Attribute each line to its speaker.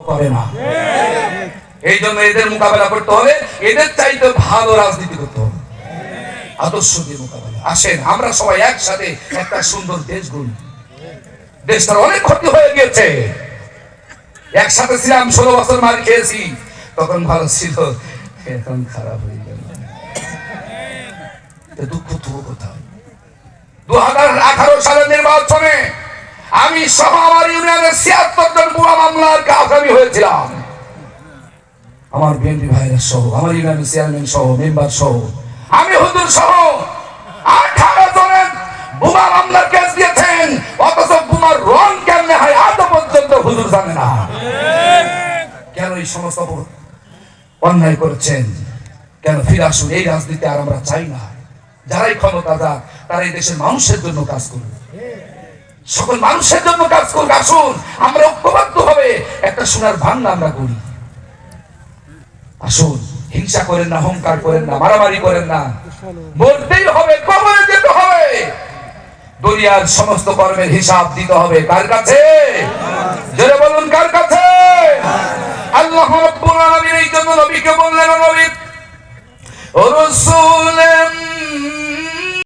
Speaker 1: করে না। এই জন্য এদের মোকাবেলা করতে হবে, এদের চাইতে ভালো রাজনীতি করতে হবে। আদর্শ দিয়ে মোকাবেলা। আসেন, আমরা সবাই একসাথে একটা সুন্দর দেশ গড়ি। দেশটার অনেক ক্ষতি হয়ে গিয়েছে। একসাথে ছিলাম, ষোলো বছর মার খেয়েছি। তখন ভালো ছিল, এখন খারাপ হয়ে গেল। দুঃখ তবু কোথায়? দু হাজার আঠারো সালের নির্বাচনে আমি সহ আমার ইউনিয়নের ছিয়াত্তর আসামি হয়েছিলাম। আমার বিএনপি ভাইরা সহ, আমার ইউনিয়নের চেয়ারম্যান সহ, মেম্বার সহ, আমি হুজুর সহ আঠারো জনের বোমা মামলার কেস দিয়েছেন, অথচ বোমার রং কেমনে হয় আজও পর্যন্ত হুজুর জানে না। কেন এই সমস্ত অন্যায় করছেন? কেন ফিরে আসুন? এই রাজনীতি আর আমরা চাই না। যারাই ক্ষমতা যাক, তারা এই দেশের মানুষের জন্য কাজ করবে সকল মানুষের জন্য কাজ করবে আসুন। আমরা ঐক্যবদ্ধ হবে। একটা সোনার ভাঙ্গা আমরা করি আসুন, হিংসা করেন না অহংকার করেন না, মারামারি করেন না। বলতেই হবে, কবরে যেতে হবে। দুনিয়ার সমস্ত কর্মের হিসাব দিতে হবে। কার কাছে? জোরে বলুন, কার কাছে? আল্লাহ রাব্বুল আলামিন এই জন্য নবীকে বললেন, নবী